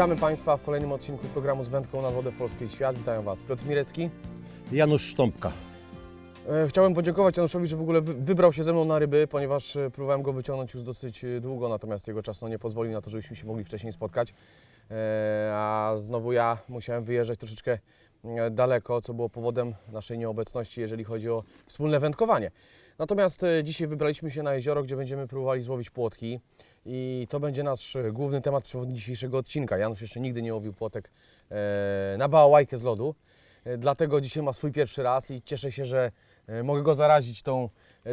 Witamy Państwa w kolejnym odcinku programu z wędką na wodę w Polskiej Świat. Witają Was Piotr Mirecki. Janusz Sztąpka. E, Chciałem podziękować Januszowi, że w ogóle wy- wybrał się ze mną na ryby, ponieważ e, próbowałem go wyciągnąć już dosyć e, długo, natomiast jego czas no, nie pozwolił na to, żebyśmy się mogli wcześniej spotkać. A znowu ja musiałem wyjeżdżać troszeczkę daleko, co było powodem naszej nieobecności, jeżeli chodzi o wspólne wędkowanie. Natomiast dzisiaj wybraliśmy się na jezioro, gdzie będziemy próbowali złowić płotki. I to będzie nasz e, główny temat przewodni dzisiejszego odcinka. Janusz jeszcze nigdy nie łowił płotek e, na bałałajkę z lodu. E, Dlatego dzisiaj ma swój pierwszy raz i cieszę się, że mogę go zarazić tą,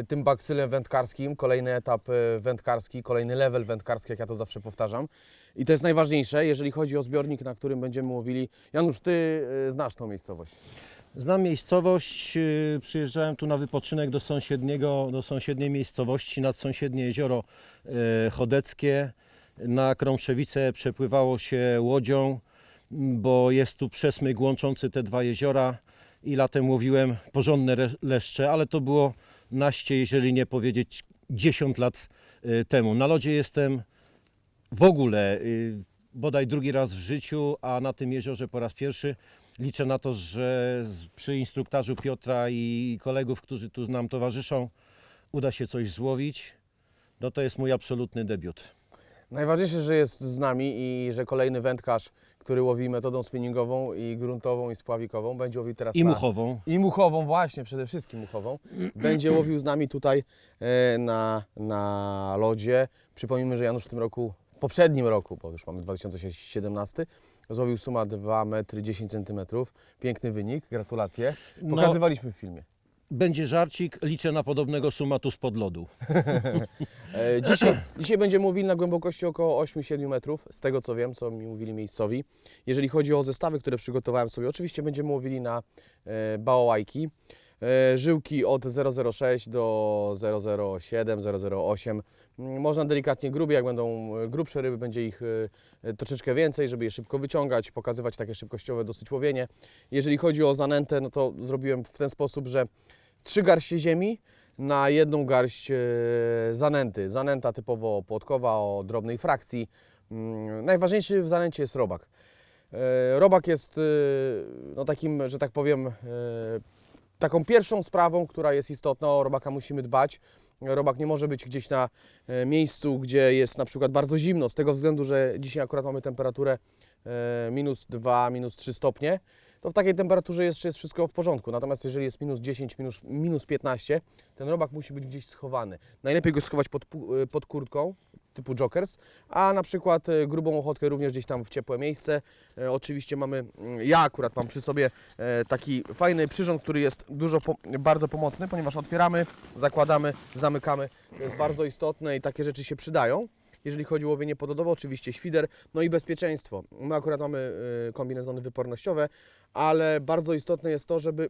tym baksylem wędkarskim. Kolejny etap wędkarski, kolejny level wędkarski, jak ja to zawsze powtarzam. I to jest najważniejsze, jeżeli chodzi o zbiornik, na którym będziemy łowili. Janusz, Ty znasz tą miejscowość. Znam miejscowość, yy, przyjeżdżałem tu na wypoczynek do sąsiedniego, do sąsiedniej miejscowości, nad sąsiednie jezioro yy, Chodeckie. Na Krąszewice przepływało się łodzią, bo jest tu przesmyk łączący te dwa jeziora i latem łowiłem porządne leszcze, ale to było naście, jeżeli nie powiedzieć 10 lat yy, temu. Na lodzie jestem w ogóle bodaj drugi raz w życiu, a na tym jeziorze po raz pierwszy. Liczę na to, że przy instruktażu Piotra i kolegów, którzy tu nam towarzyszą, uda się coś złowić. No to jest mój absolutny debiut. Najważniejsze, że jest z nami i że kolejny wędkarz, który łowi metodą spinningową i gruntową i spławikową, będzie łowił teraz I na... muchową. I muchową, właśnie, przede wszystkim muchową. Będzie łowił z nami tutaj e, na, na lodzie. Przypomnijmy, że Janusz w tym roku, poprzednim roku, bo już mamy 2017, złowił suma 2 metry 10 cm. Piękny wynik, gratulacje. No, Pokazywaliśmy w filmie. będzie żarcik, liczę na podobnego sumatu spod lodu. E, dzisiaj, dzisiaj będziemy mówili na głębokości około 8-7 metrów, z tego co wiem, co mi mówili miejscowi. Jeżeli chodzi o zestawy, które przygotowałem sobie, oczywiście będziemy mówili na e. E, żyłki od 0,06 do 0,07, 0,08. Można delikatnie grubiej, jak będą e, grubsze ryby, będzie ich e, troszeczkę więcej, żeby je szybko wyciągać, pokazywać takie szybkościowe dosyć łowienie. Jeżeli chodzi o zanętę, no to zrobiłem w ten sposób, że trzy garście ziemi na jedną garść e, zanęty. Zanęta typowo płotkowa o drobnej frakcji. Mm, Najważniejszy w zanęcie jest robak. Robak jest no takim, że tak powiem, taką pierwszą sprawą, która jest istotna. O robaka musimy dbać. Robak nie może być gdzieś na e, miejscu, gdzie jest na przykład bardzo zimno, z tego względu, że dzisiaj akurat mamy temperaturę e, minus 2, minus 3 stopnie to w takiej temperaturze jeszcze jest wszystko w porządku. Natomiast jeżeli jest minus 10, minus, minus 15, ten robak musi być gdzieś schowany. Najlepiej go schować pod, pu- pod kurtką, typu jokers, a na przykład e, grubą ochotkę również gdzieś tam w ciepłe miejsce. E, Oczywiście mamy, mm, ja akurat mam przy sobie e, taki fajny przyrząd, który jest dużo, po, bardzo pomocny, ponieważ otwieramy, zakładamy, zamykamy. To jest bardzo istotne i takie rzeczy się przydają. Jeżeli chodzi o łowienie pododowe, oczywiście świder, no i bezpieczeństwo. My akurat mamy y, kombinezony wypornościowe, ale bardzo istotne jest to, żeby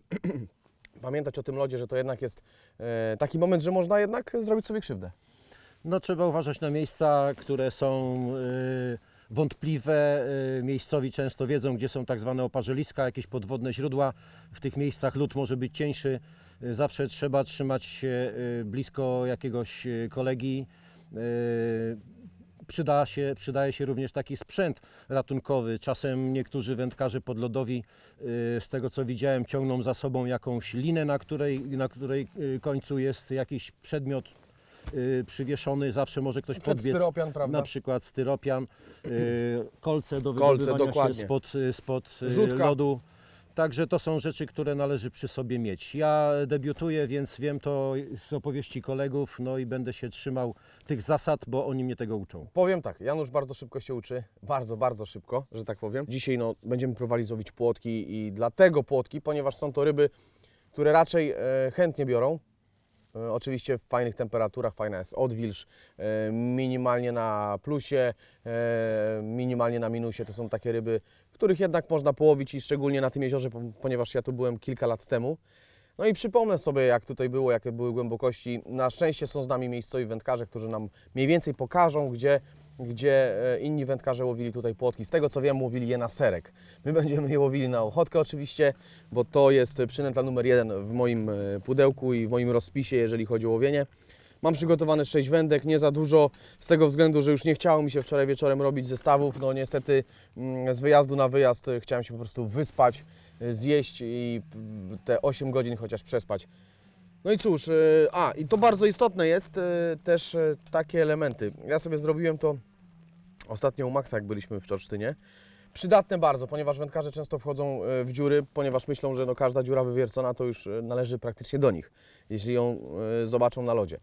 pamiętać o tym lodzie, że to jednak jest e, taki moment, że można jednak zrobić sobie krzywdę. No trzeba uważać na miejsca, które są y, wątpliwe. Y, miejscowi często wiedzą, gdzie są tak zwane oparzeliska, jakieś podwodne źródła. W tych miejscach lód może być cieńszy. Y, zawsze trzeba trzymać się y, blisko jakiegoś y, kolegi. Przyda się, przydaje się również taki sprzęt ratunkowy. Czasem niektórzy wędkarze podlodowi, y, z tego co widziałem, ciągną za sobą jakąś linę, na której, na której y, końcu jest jakiś przedmiot y, przywieszony. Zawsze może ktoś podbiec. styropian, prawda? Na przykład styropian, kolce do Kolce, wydobywania dokładnie. się spod, spod Rzutka. lodu. Także to są rzeczy, które należy przy sobie mieć. Ja debiutuję, więc wiem to z opowieści kolegów, no i będę się trzymał tych zasad, bo oni mnie tego uczą. Powiem tak, Janusz bardzo szybko się uczy, bardzo, bardzo szybko, że tak powiem. Dzisiaj no, będziemy próbowali złowić płotki i dlatego płotki, ponieważ są to ryby, które raczej e, chętnie biorą. E, Oczywiście w fajnych temperaturach, fajna jest odwilż, e, minimalnie na plusie, e, minimalnie na minusie. To są takie ryby, których jednak można połowić i szczególnie na tym jeziorze, po- ponieważ ja tu byłem kilka lat temu. No i przypomnę sobie, jak tutaj było, jakie były głębokości. Na szczęście są z nami miejscowi wędkarze, którzy nam mniej więcej pokażą, gdzie, gdzie e, inni wędkarze łowili tutaj płotki. Z tego co wiem, łowili je na serek. My będziemy je łowili na ochotkę oczywiście, bo to jest przynęta numer jeden w moim e, pudełku i w moim rozpisie, jeżeli chodzi o łowienie. Mam przygotowane 6 wędek, nie za dużo, z tego względu, że już nie chciało mi się wczoraj wieczorem robić zestawów. No niestety mm, z wyjazdu na wyjazd y, chciałem się po prostu wyspać, zjeść i y, te 8 godzin chociaż przespać. No i cóż, a i to bardzo istotne jest też takie elementy. Ja sobie zrobiłem to ostatnio u Maxa, jak byliśmy w Czorsztynie. Przydatne bardzo, ponieważ wędkarze często wchodzą y, w dziury, ponieważ myślą, że no każda dziura wywiercona to już y, należy praktycznie do nich, jeśli ją y, zobaczą na lodzie.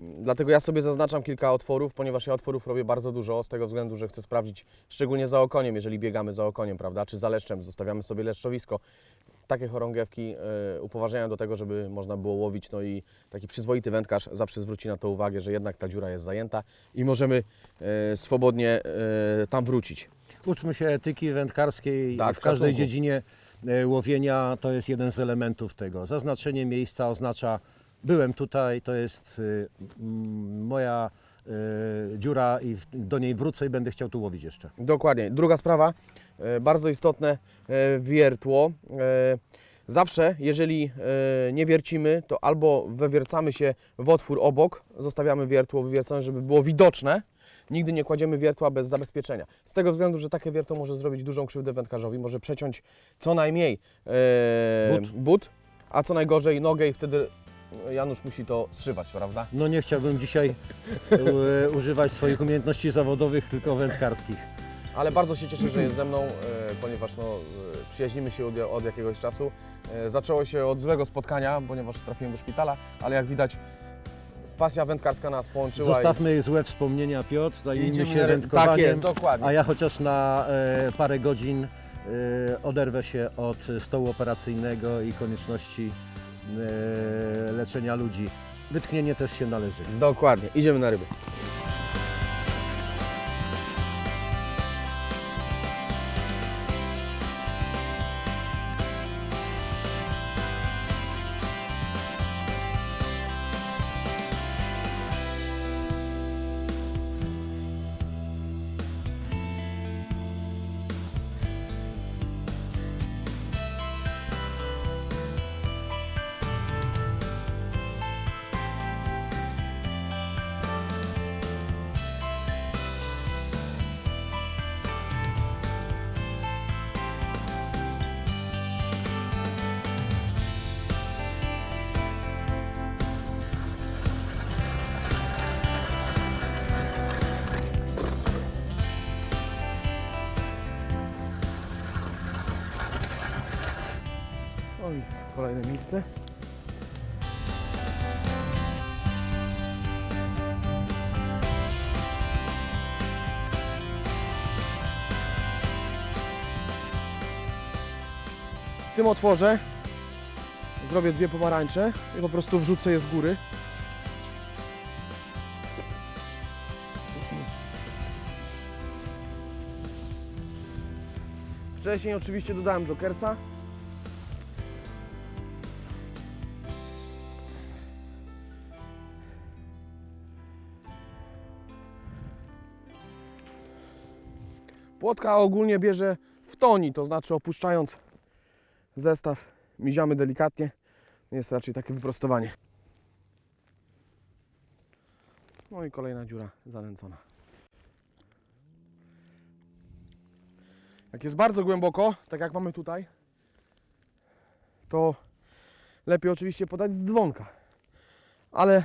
Dlatego ja sobie zaznaczam kilka otworów, ponieważ ja otworów robię bardzo dużo, z tego względu, że chcę sprawdzić, szczególnie za okoniem, jeżeli biegamy za okoniem, prawda, czy za leszczem, zostawiamy sobie leszczowisko. Takie chorągiewki y, upoważniają do tego, żeby można było łowić, no i taki przyzwoity wędkarz zawsze zwróci na to uwagę, że jednak ta dziura jest zajęta i możemy y, swobodnie y, tam wrócić. Uczmy się etyki wędkarskiej Tak, w każdej szacunku. dziedzinie łowienia. To jest jeden z elementów tego. Zaznaczenie miejsca oznacza byłem tutaj, to jest y, moja y, dziura i do niej wrócę i będę chciał tu łowić jeszcze. Dokładnie. Druga sprawa, e, bardzo istotne, e, wiertło. E, Zawsze, jeżeli nie wiercimy, to albo wywiercamy się w otwór obok, zostawiamy wiertło wywiercone, żeby było widoczne. Nigdy nie kładziemy wiertła bez zabezpieczenia. Z tego względu, że takie wiertło może zrobić dużą krzywdę wędkarzowi, może przeciąć co najmniej But. but, a co najgorzej nogę i wtedy Janusz musi to zszywać, prawda? No nie chciałbym dzisiaj e, używać swoich umiejętności zawodowych, tylko wędkarskich. Ale bardzo się cieszę, że jest ze mną, e, ponieważ no, e, przyjaźnimy się od, od jakiegoś czasu. E, Zaczęło się od złego spotkania, ponieważ trafiłem do szpitala, ale jak widać pasja wędkarska nas połączyła. Zostawmy złe wspomnienia, Piotr, zajmijmy idziemy się wędkowaniem. Tak jest, dokładnie. A ja chociaż na e, parę godzin e, oderwę się od stołu operacyjnego i konieczności leczenia ludzi. Wytchnienie też się należy. Dokładnie, idziemy na ryby. Kolejne miejsce. W tym otworze zrobię dwie pomarańcze i po prostu wrzucę je z góry. Wcześniej oczywiście dodałem jokersa. Płotka ogólnie bierze w toni, to znaczy opuszczając zestaw miziamy delikatnie. Jest raczej takie wyprostowanie. No i kolejna dziura zanęcona. Jak jest bardzo głęboko, tak jak mamy tutaj, to lepiej oczywiście podać z dzwonka. Ale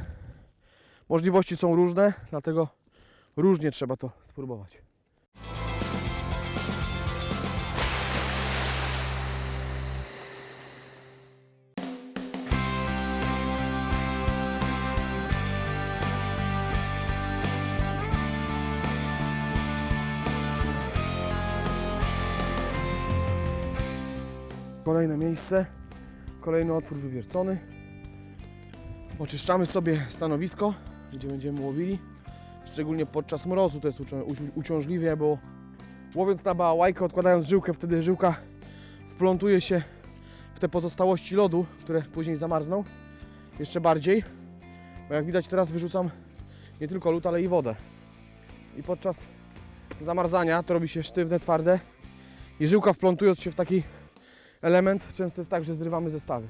możliwości są różne, dlatego różnie trzeba to spróbować. Kolejne miejsce, kolejny otwór wywiercony. Oczyszczamy sobie stanowisko, gdzie będziemy łowili. Szczególnie podczas mrozu to jest ucią- uci- uciążliwie, bo łowiąc na bałajkę, odkładając żyłkę, wtedy żyłka wplątuje się w te pozostałości lodu, które później zamarzną jeszcze bardziej. Bo jak widać teraz wyrzucam nie tylko lód, ale i wodę. I podczas zamarzania to robi się sztywne, twarde i żyłka wplątując się w taki element często jest tak, że zrywamy zestawy.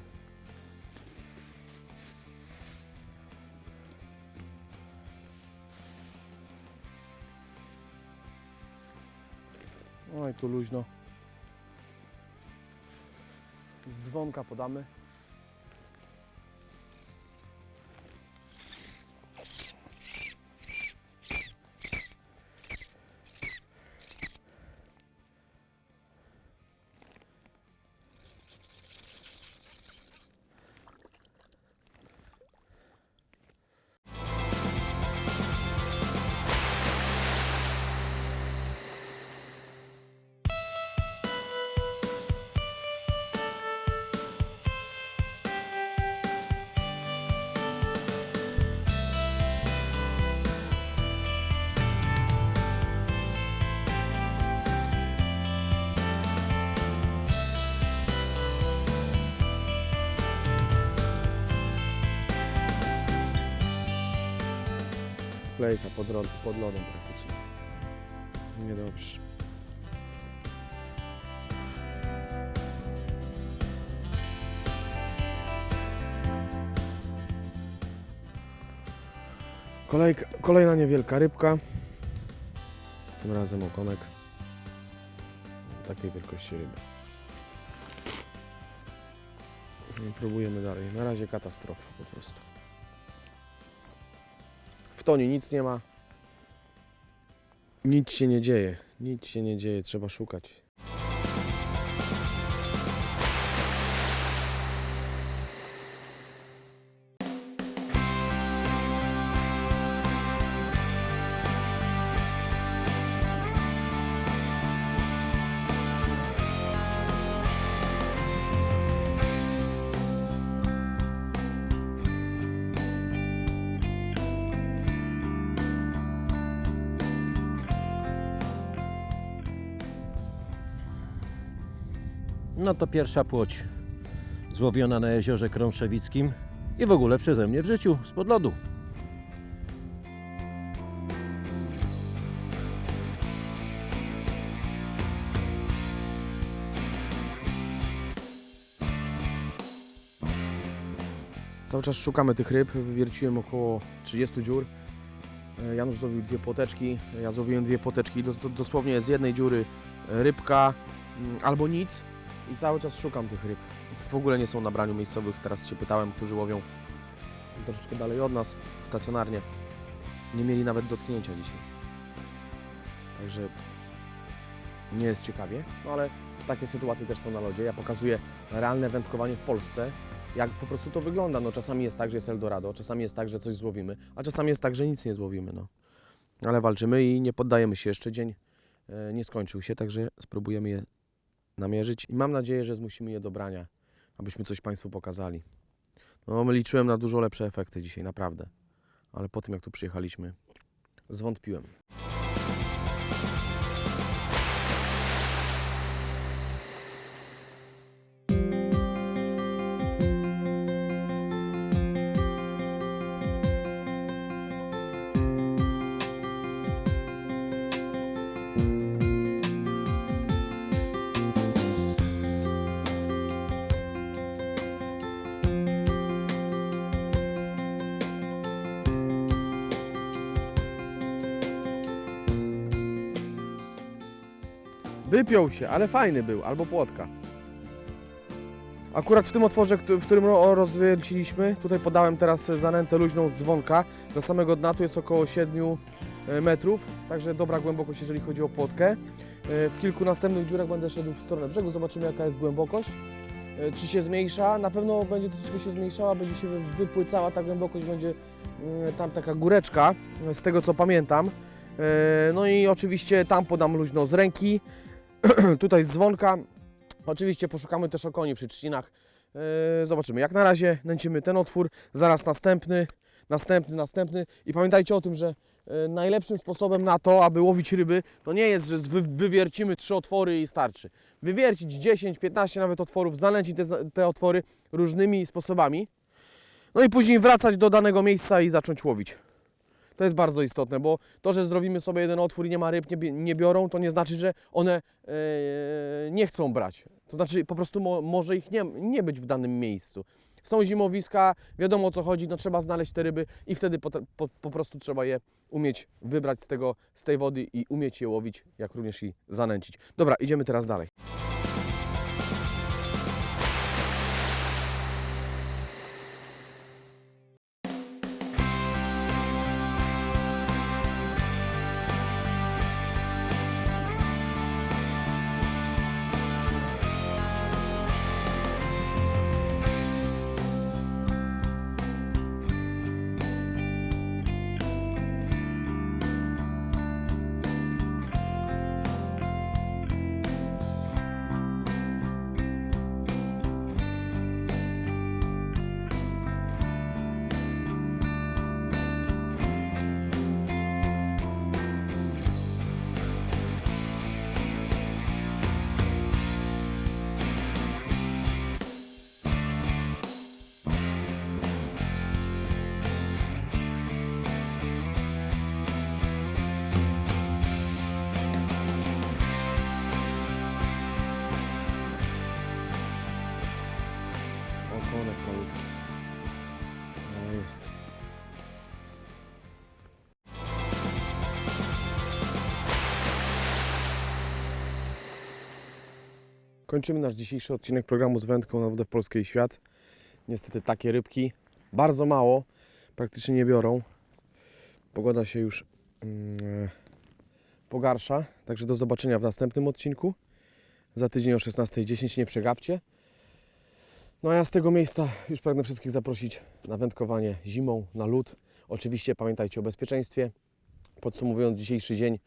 Oj, tu luźno. Dzwonka podamy. Klejka pod, ro- pod lodem praktycznie. Niedobrze. Kolejka, kolejna niewielka rybka. Tym razem okonek. Takiej wielkości ryby. I próbujemy dalej. Na razie katastrofa po prostu. Tonie nic nie ma. Nic się nie dzieje. Nic się nie dzieje, trzeba szukać. No to pierwsza płoć złowiona na jeziorze Krąszewickim i w ogóle przeze mnie w życiu spod lodu. Cały czas szukamy tych ryb. Wywierciłem około 30 dziur. E, Janusz złowił dwie płoteczki. Ja złowiłem dwie do- Dosłownie z jednej dziury rybka mm, albo nic. I cały czas szukam tych ryb. W ogóle nie są na braniu miejscowych. Teraz się pytałem, którzy łowią troszeczkę dalej od nas, stacjonarnie. Nie mieli nawet dotknięcia dzisiaj. Także nie jest ciekawie, no ale takie sytuacje też są na lodzie. Ja pokazuję realne wędkowanie w Polsce, jak po prostu to wygląda. No czasami jest tak, że jest Eldorado, czasami jest tak, że coś złowimy, a czasami jest tak, że nic nie złowimy, no. Ale walczymy i nie poddajemy się. Jeszcze dzień e, nie skończył się, także spróbujemy je namierzyć i mam nadzieję, że zmusimy je do brania, abyśmy coś Państwu pokazali. No, liczyłem na dużo lepsze efekty dzisiaj, naprawdę. Ale po tym, jak tu przyjechaliśmy, zwątpiłem. Wypiął się, ale fajny był, albo płotka. Akurat w tym otworze, w którym ro- rozwierciliśmy, tutaj podałem teraz zanętę luźną z dzwonka. Do samego dna tu jest około 7 e, metrów, także dobra głębokość, jeżeli chodzi o płotkę. E, W kilku następnych dziurach będę szedł w stronę brzegu, zobaczymy jaka jest głębokość. E, Czy się zmniejsza? Na pewno będzie troszeczkę się zmniejszała, będzie się wy- wypłycała ta głębokość, będzie mm, tam taka góreczka, z tego co pamiętam. No i oczywiście tam podam luźno z ręki, tutaj z dzwonka. Oczywiście poszukamy też okoni przy trzcinach. E, Zobaczymy. Jak na razie nęcimy ten otwór, zaraz następny, następny, następny. I pamiętajcie o tym, że e, najlepszym sposobem na to, aby łowić ryby, to nie jest, że wy, wywiercimy trzy otwory i starczy. Wywiercić 10, 15 nawet otworów, zanęcić te, te otwory różnymi sposobami. No i później wracać do danego miejsca i zacząć łowić. To jest bardzo istotne, bo to, że zrobimy sobie jeden otwór i nie ma ryb, nie, nie biorą, to nie znaczy, że one e, nie chcą brać. To znaczy po prostu mo, może ich nie, nie być w danym miejscu. są zimowiska, wiadomo o co chodzi, no trzeba znaleźć te ryby i wtedy po, po, po prostu trzeba je umieć wybrać z, tego, z tej wody i umieć je łowić, jak również i zanęcić. Dobra, idziemy teraz dalej. Kończymy nasz dzisiejszy odcinek programu z wędką na wodę w Polskiej Świat. Niestety takie rybki bardzo mało, praktycznie nie biorą. Pogoda się już mm, pogarsza, także do zobaczenia w następnym odcinku. Za tydzień o 16.10 nie przegapcie. No a ja z tego miejsca już pragnę wszystkich zaprosić na wędkowanie zimą, na lód. Oczywiście pamiętajcie o bezpieczeństwie. Podsumowując dzisiejszy dzień, e,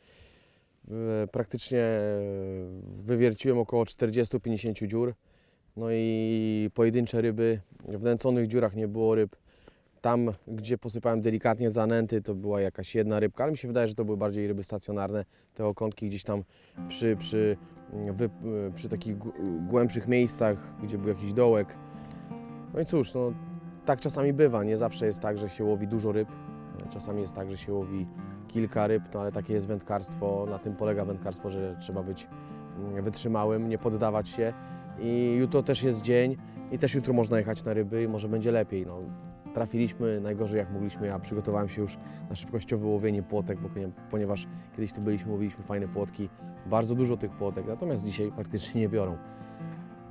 praktycznie e, wywierciłem około 40-50 dziur. No i pojedyncze ryby, w nęconych dziurach nie było ryb. Tam, gdzie posypałem delikatnie zanęty, to była jakaś jedna rybka, ale mi się wydaje, że to były bardziej ryby stacjonarne. Te okonki gdzieś tam przy, przy, wy, przy takich gł- głębszych miejscach, gdzie był jakiś dołek. No i cóż, no, tak czasami bywa. Nie zawsze jest tak, że się łowi dużo ryb. Czasami jest tak, że się łowi kilka ryb, no ale takie jest wędkarstwo. Na tym polega wędkarstwo, że trzeba być mm, wytrzymałym, nie poddawać się. I jutro też jest dzień i też jutro można jechać na ryby i może będzie lepiej. No, trafiliśmy najgorzej jak mogliśmy. Ja przygotowałem się już na szybkościowe łowienie płotek, bo, ponie- ponieważ kiedyś tu byliśmy, łowiliśmy fajne płotki. Bardzo dużo tych płotek, natomiast dzisiaj praktycznie nie biorą.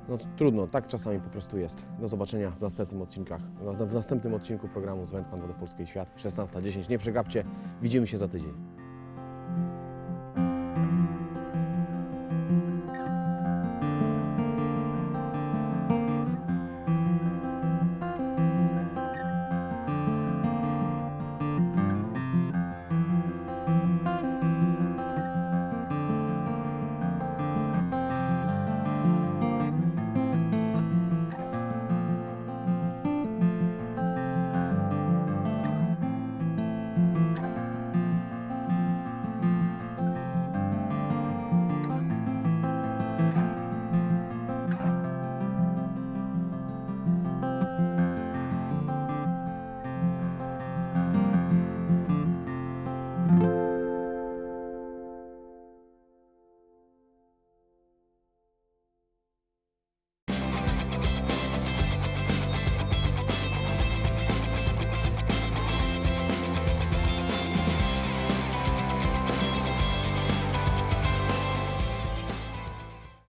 No trudno, tak czasami po prostu jest. Do zobaczenia w następnym odcinkach, w następnym odcinku programu z Wędką do Polskiej Świat, 16.10. Nie przegapcie, widzimy się za tydzień.